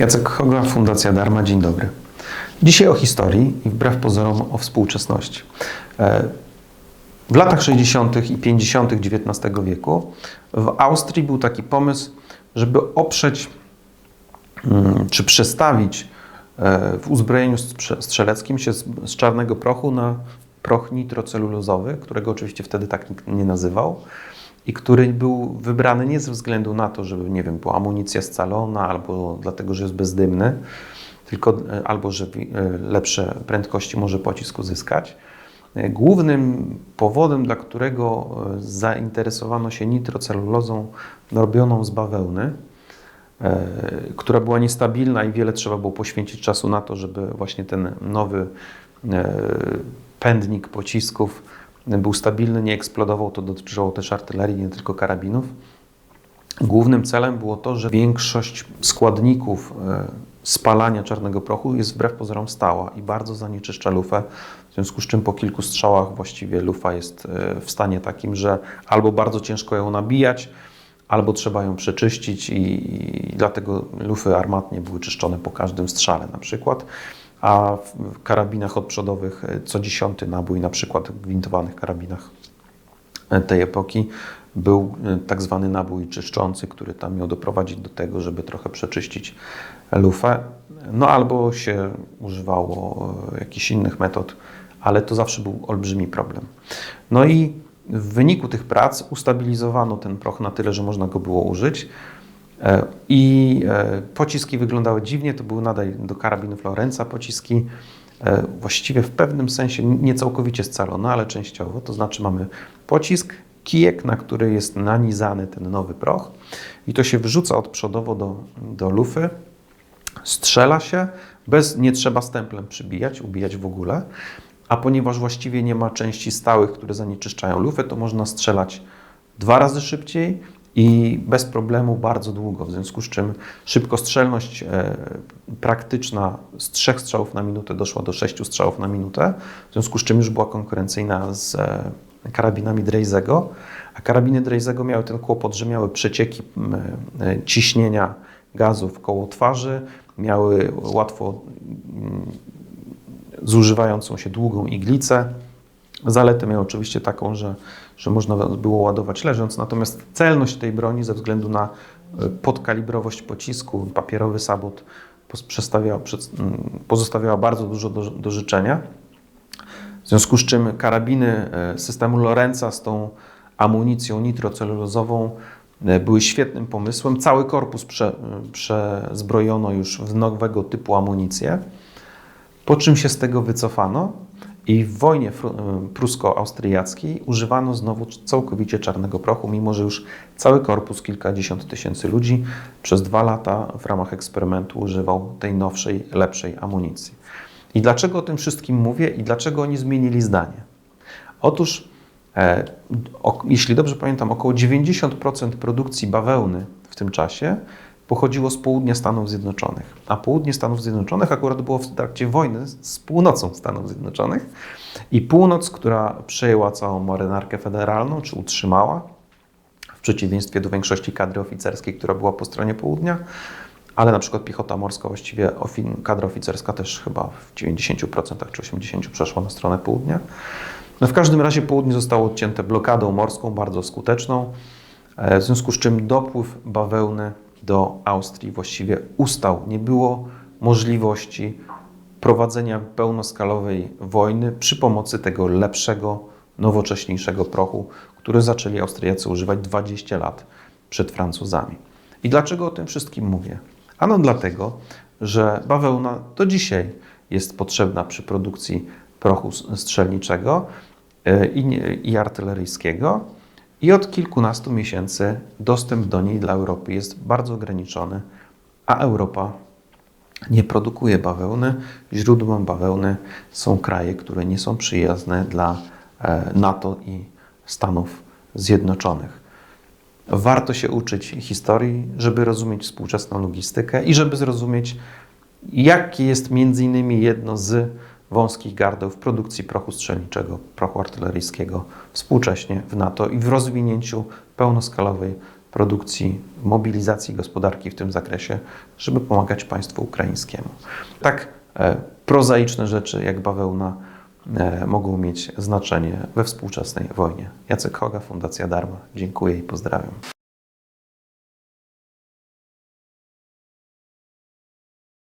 Jacek Hoga, Fundacja Darma, dzień dobry. Dzisiaj o historii i wbrew pozorom o współczesności. E, W latach 60. i 50. XIX wieku w Austrii był taki pomysł, żeby oprzeć mm, czy przestawić e, w uzbrojeniu strze- strzeleckim się z czarnego prochu na proch nitrocelulozowy, którego oczywiście wtedy tak nikt nie nazywał i który był wybrany nie ze względu na to, żeby, nie wiem, była amunicja scalona albo dlatego, że jest bezdymny, tylko e, albo że e, lepsze prędkości może pocisk uzyskać. E, Głównym powodem, dla którego zainteresowano się nitrocelulozą robioną z bawełny, która była niestabilna i wiele trzeba było poświęcić czasu na to, żeby właśnie ten nowy pędnik pocisków był stabilny, nie eksplodował. To dotyczyło też artylerii, nie tylko karabinów. Głównym celem było to, że większość składników e, spalania czarnego prochu jest wbrew pozorom stała i bardzo zanieczyszcza lufę, w związku z czym po kilku strzałach właściwie lufa jest e, w stanie takim, że albo bardzo ciężko ją nabijać, albo trzeba ją przeczyścić i, i dlatego lufy armatnie były czyszczone po każdym strzale na przykład, a w karabinach odprzodowych e, co dziesiąty nabój, na przykład w gwintowanych karabinach e, tej epoki był e, tak zwany nabój czyszczący, który tam miał doprowadzić do tego, żeby trochę przeczyścić lufę. No albo się używało jakichś innych metod, ale to zawsze był olbrzymi problem. No i w wyniku tych prac ustabilizowano ten proch na tyle, że można go było użyć. E, I e, pociski wyglądały dziwnie, to były nadal do karabinów Lorenza pociski, e, właściwie w pewnym sensie nie całkowicie scalone, ale częściowo. To znaczy mamy pocisk, kijek, na który jest nanizany ten nowy proch i to się wrzuca odprzodowo do, do lufy, strzela się, bez, nie trzeba stemplem przybijać, ubijać w ogóle, a ponieważ właściwie nie ma części stałych, które zanieczyszczają lufę, to można strzelać dwa razy szybciej i bez problemu bardzo długo, w związku z czym szybkostrzelność e, praktyczna z trzech strzałów na minutę doszła do sześciu strzałów na minutę, w związku z czym już była konkurencyjna z e, karabinami Dreisego, a karabiny Dreisego miały ten kłopot, że miały przecieki e, ciśnienia gazów koło twarzy, miały łatwo mm, zużywającą się długą iglicę. Zaletę miał oczywiście taką, że, że można było ładować leżąc, natomiast celność tej broni ze względu na e, podkalibrowość pocisku, papierowy sabot mm, pozostawiała bardzo dużo do, do życzenia. W związku z czym karabiny e, systemu Lorenza z tą amunicją nitrocelulozową e, były świetnym pomysłem. Cały korpus prze, przezbrojono już w nowego typu amunicję, po czym się z tego wycofano i w wojnie prusko-austriackiej używano znowu całkowicie czarnego prochu, mimo że już cały korpus, kilkadziesiąt tysięcy ludzi przez dwa lata w ramach eksperymentu używał tej nowszej, lepszej amunicji. I dlaczego o tym wszystkim mówię i dlaczego oni zmienili zdanie? Otóż, e, o, jeśli dobrze pamiętam, około 90% produkcji bawełny w tym czasie pochodziło z południa Stanów Zjednoczonych. A południe Stanów Zjednoczonych akurat było w trakcie wojny z północą Stanów Zjednoczonych. I północ, która przejęła całą marynarkę federalną, czy utrzymała, w przeciwieństwie do większości kadry oficerskiej, która była po stronie południa, ale na przykład piechota morska, właściwie kadra oficerska też chyba w 90% czy 80% przeszła na stronę południa. No w każdym razie południe zostało odcięte blokadą morską, bardzo skuteczną, e, w związku z czym dopływ bawełny do Austrii właściwie ustał. Nie było możliwości prowadzenia pełnoskalowej wojny przy pomocy tego lepszego, nowocześniejszego prochu, który zaczęli Austriacy używać 20 lat przed Francuzami. I dlaczego o tym wszystkim mówię? Ano dlatego, że bawełna do dzisiaj jest potrzebna przy produkcji prochu strzelniczego e, i, i artyleryjskiego i od kilkunastu miesięcy dostęp do niej dla Europy jest bardzo ograniczony, a Europa nie produkuje bawełny. Źródłem bawełny są kraje, które nie są przyjazne dla e, NATO i Stanów Zjednoczonych. Warto się uczyć historii, żeby rozumieć współczesną logistykę i żeby zrozumieć, jakie jest między innymi jedno z wąskich gardeł w produkcji prochu strzelniczego, prochu artyleryjskiego współcześnie w NATO i w rozwinięciu pełnoskalowej produkcji, mobilizacji gospodarki w tym zakresie, żeby pomagać państwu ukraińskiemu. Tak e, prozaiczne rzeczy jak bawełna e, mogą mieć znaczenie we współczesnej wojnie. Jacek Hoga, Fundacja Darma. Dziękuję i pozdrawiam.